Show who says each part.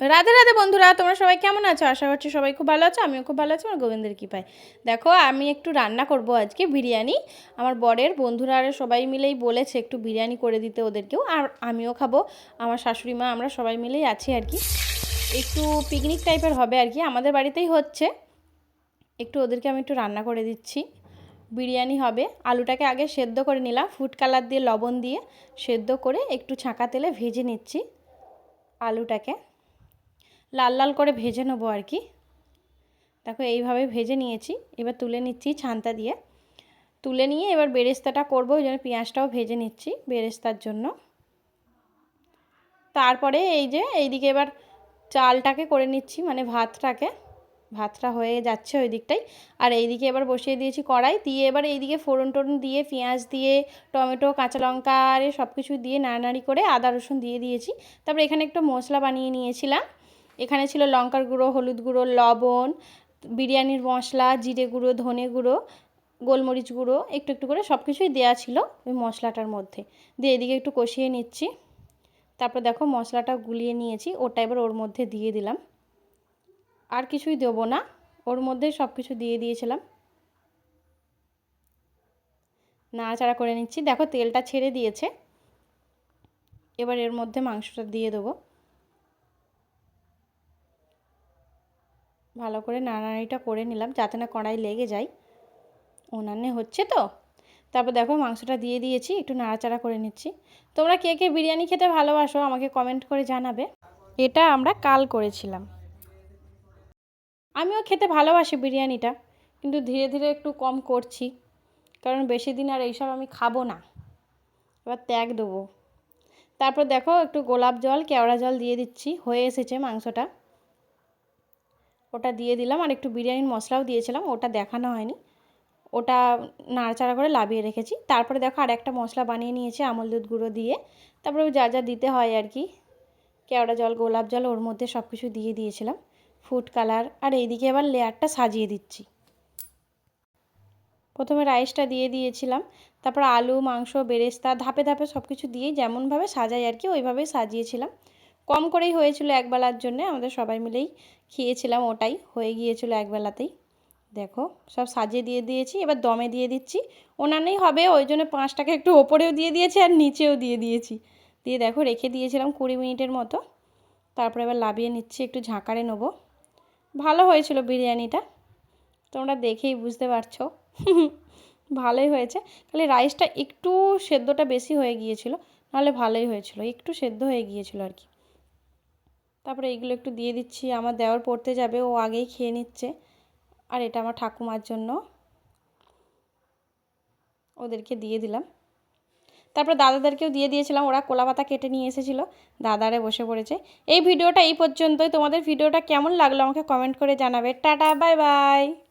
Speaker 1: রাধে রাধে বন্ধুরা, তোমরা সবাই কেমন আছো? আশা করছি সবাই খুব ভালো আছো, আমিও খুব ভালো আছি, আমার গোবিন্দের কৃপায়। দেখো, আমি একটু রান্না করব আজকে, বিরিয়ানি। আমার বরের বন্ধুরা আর সবাই মিলেই বলেছে একটু বিরিয়ানি করে দিতে ওদেরকেও, আর আমিও খাব। আমার শাশুড়ি মা, আমরা সবাই মিলেই আছি আর কি। একটু পিকনিক টাইপের হবে আর কি, আমাদের বাড়িতেই হচ্ছে। একটু ওদেরকে আমি একটু রান্না করে দিচ্ছি। বিরিয়ানি হবে। আলুটাকে আগে সেদ্ধ করে নিলাম ফুড কালার দিয়ে লবণ দিয়ে সেদ্ধ করে একটু ছাঁকা তেলে ভেজে নিচ্ছি আলুটাকে। লাল লাল করে ভেজে নেব আর কি। দেখো এইভাবে ভেজে নিয়েছি, এবার তুলে নিচ্ছি ছান্তা দিয়ে। তুলে নিয়ে এবার বেরেস্তাটা করব, ওই জন্য পেঁয়াজটাও ভেজে নিচ্ছি বেরেস্তার জন্য। তারপরে এই যে এইদিকে এবার চালটাকে করে নিচ্ছি মানে ভাতটাকে। ভাতটা হয়ে যাচ্ছে ওই দিকটাই। আর এইদিকে এবার বসিয়ে দিয়েছি কড়াই, দিয়ে এবার এইদিকে ফোড়ন টোড়ন দিয়ে, পেঁয়াজ দিয়ে, টমেটো, কাঁচা লঙ্কা, আর সব কিছু দিয়ে নাড়ানাড়ি করে আদা রসুন দিয়ে দিয়েছি। তারপরে এখানে একটু মশলা বানিয়ে নিয়েছিলাম। এখানে ছিল লঙ্কার গুঁড়ো, হলুদ গুঁড়ো, লবণ, বিরিয়ানির মশলা, জিরে গুঁড়ো, ধনে গুঁড়ো, গোলমরিচ গুঁড়ো, একটু একটু করে সব কিছুই দেওয়া ছিল ওই মশলাটার মধ্যে। দিয়ে এদিকে একটু কষিয়ে নিচ্ছি। তারপর দেখো মশলাটা গুলিয়ে নিয়েছি ওটা এবার ওর মধ্যে দিয়ে দিলাম। আর কিছুই দেবো না, ওর মধ্যে সব কিছু দিয়ে দিয়েছিলাম। নাড়াচাড়া করে নিচ্ছি। দেখো তেলটা ছেড়ে দিয়েছে। এবার এর মধ্যে মাংসটা দিয়ে দেবো। ভালো করে নাড়ানাড়িটা করে নিলাম, যাতে না কড়াই লেগে যায়। উনানে হচ্ছে তো। তারপর দেখো মাংসটা দিয়ে দিয়েছি, একটু নাড়াচাড়া করে নিচ্ছি। তোমরা কে কে বিরিয়ানি খেতে ভালোবাসো আমাকে কমেন্ট করে জানাবে। এটা আমরা কাল করেছিলাম। আমিও খেতে ভালোবাসি বিরিয়ানিটা, কিন্তু ধীরে ধীরে একটু কম করছি। কারণ বেশি দিন আর এইসব আমি খাব না। এবার ত্যাগ দেবো। তারপর দেখো একটু গোলাপ জল, কেওড়া জল দিয়ে দিচ্ছি, হয়ে এসেছে মাংসটা। ওটা দিয়ে দিলাম আর একটু বিরিয়ানির মশলাও দিয়েছিলাম, ওটা দেখানো হয়নি। ওটা নাড়াচাড়া করে লাভিয়ে রেখেছি। তারপরে দেখো আর একটা মশলা বানিয়ে নিয়েছি, আমল দুধ গুঁড়ো দিয়ে। তারপরে যা যা দিতে হয় আর কি, কেওড়া জল, গোলাপ জল, ওর মধ্যে সব কিছু দিয়ে দিয়েছিলাম। ফুড কালার আর এইদিকে এবার লেয়ারটা সাজিয়ে দিচ্ছি। প্রথমে রাইসটা দিয়ে দিয়েছিলাম, তারপর আলু, মাংস, বেরেস্তা, ধাপে ধাপে সব কিছু দিয়ে যেমনভাবে সাজাই আর কি, ওইভাবেই সাজিয়েছিলাম। কম করেই হয়েছিল একবেলার জন্য, আমাদের সবাই মিলেই খেয়েছিলাম ওটাই, হয়ে গিয়েছিল একবেলাতেই। দেখো, সব সাজিয়ে দিয়ে দিয়েছি, এবার দমে দিয়ে দিচ্ছি। ওনানেই হবে, ওই জন্য পাঁচটাকে একটু ওপরেও দিয়ে দিয়েছি আর নিচেও দিয়ে দিয়েছি। দিয়ে দেখো, রেখে দিয়েছিলাম কুড়ি মিনিটের মতো। তারপরে এবার লাভিয়ে নিচ্ছি, একটু ঝাঁকারে নেব। ভালো হয়েছিল বিরিয়ানিটা। তোমরা দেখেই বুঝতে পারছ। ভালোই হয়েছে। খালি রাইসটা একটু সেদ্ধটা বেশি হয়ে গিয়েছিল, নাহলে ভালোই হয়েছিল, একটু সেদ্ধ হয়ে গিয়েছিল আর কি। তারপরে এইগুলো একটু দিয়ে দিচ্ছি, আমার দেওয়ার পড়তে যাবে, ও আগেই খেয়ে নিচ্ছে। আর এটা আমার ঠাকুমার জন্য। ওদেরকে দিয়ে দিলাম। তারপর দাদাদেরকেও দিয়ে দিয়েছিলাম, ওরা কোলা পাতা কেটে নিয়ে এসেছিল, দাদারে বসে পড়েছে। এই ভিডিওটা এই পর্যন্তই। তোমাদের ভিডিওটা কেমন লাগল আমাকে কমেন্ট করে জানাবে। Tata, bye bye.